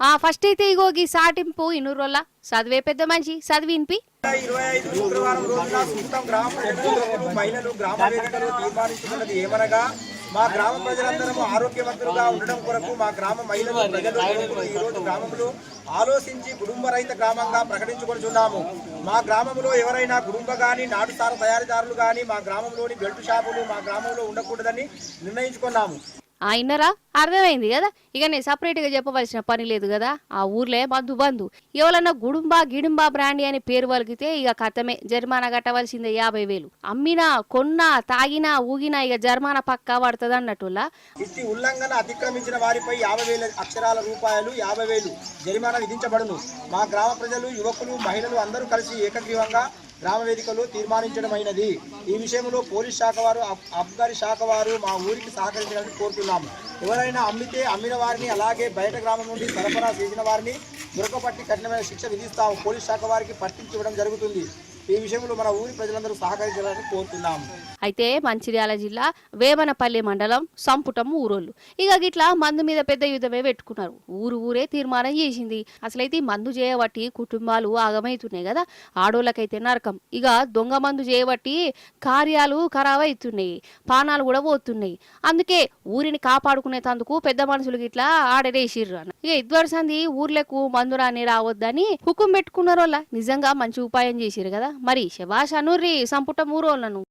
ఆ ఫస్ట్ అయితే ఇగో ఈ సాటింపు ఇన్నూరోళ్ళ చదివే పెద్ద మనిషి చదివినిపి ఇరవై ఐదు శుక్రవారం రోజున గ్రామ మహిళలు గ్రామ వేదికలు ఏమనగా మా గ్రామ ప్రజలందరూ ఆరోగ్యవంతులుగా ఉండడం కొరకు మా గ్రామ మహిళలు ప్రజలు యువకులు ఈ రోజు గ్రామంలో ఆలోచించి కుటుంబ రహిత గ్రామంగా ప్రకటించుకుంటున్నాము మా గ్రామంలో ఎవరైనా కుటుంబ కానీ నాటుసార తయారీదారులు కానీ మా గ్రామంలోని బెల్ట్ షాపులు మా గ్రామంలో ఉండకూడదని నిర్ణయించుకున్నాము. ఆ అర్థమైంది కదా? ఇక నేను సపరేట్గా చెప్పవలసిన పని లేదు కదా? ఆ ఊర్లే బంధు బంధు. ఎవరన్నా గుడుంబా గిడుంబా బ్రాండి అని పేరు వలికితే ఇక కథమే. జరిమానా కట్టవలసిందే యాభై వేలు. అమ్మినా కొన్నా తాగినా ఊగినా ఇక జరిమానా పక్కా పడుతుంది అన్నట్టులా? ఇట్టి ఉల్లంఘన అతిక్రమించిన వారిపై యాభై వేల అక్షరాల రూపాయలు యాభై వేలు జరిమానా విధించబడును. మా గ్రామ ప్రజలు యువకులు మహిళలు అందరూ కలిసి ఏకగ్రీవంగా గ్రామ వేదికలు తీర్మానించడమైనది. ఈ విషయంలో పోలీస్ శాఖ వారు అబ్గారి శాఖ వారు మా ఊరికి సహకరించాలని కోరుతున్నాము ఎవరైనా అమ్మితే అమ్మిన వారిని అలాగే బయట గ్రామం నుండి సరఫరా చేసిన వారిని దొరకపట్టి కఠినమైన శిక్ష విధిస్తాము పోలీస్ శాఖ వారికి పట్టించివ్వడం జరుగుతుంది. ఈ విషయంలో మన ఊరి ప్రజలందరూ సహకరించాలని కోరుతున్నాము అయితే మంచిర్యాల జిల్లా వేమనపల్లి మండలం సంపుటం ఊరోళ్ళు. ఇక గిట్లా మందు మీద పెద్ద యుద్ధమే పెట్టుకున్నారు. ఊరు ఊరే తీర్మానం చేసింది. అసలైతే మందు చేయబట్టి కుటుంబాలు ఆగమవుతున్నాయి కదా. ఆడోళ్ళకైతే నరకం. ఇక దొంగ మందు చేయబట్టి కార్యాలు ఖరాబ్ అవుతున్నాయి పానాలు కూడా పోతున్నాయి. అందుకే ఊరిని కాపాడుకునేటందుకు పెద్ద మనుషులు గిట్లా ఆడరేసిర్రు అన్న. ఇక ఇద్వరసంది ఊర్లకు మందు రాని రావద్దని హుకుం పెట్టుకున్నారు వాళ్ళ నిజంగా మంచి ఉపాయం చేసిరు కదా. మరి శభాష్ అనుర్రి సంపుటం ఊరోళ్ళను.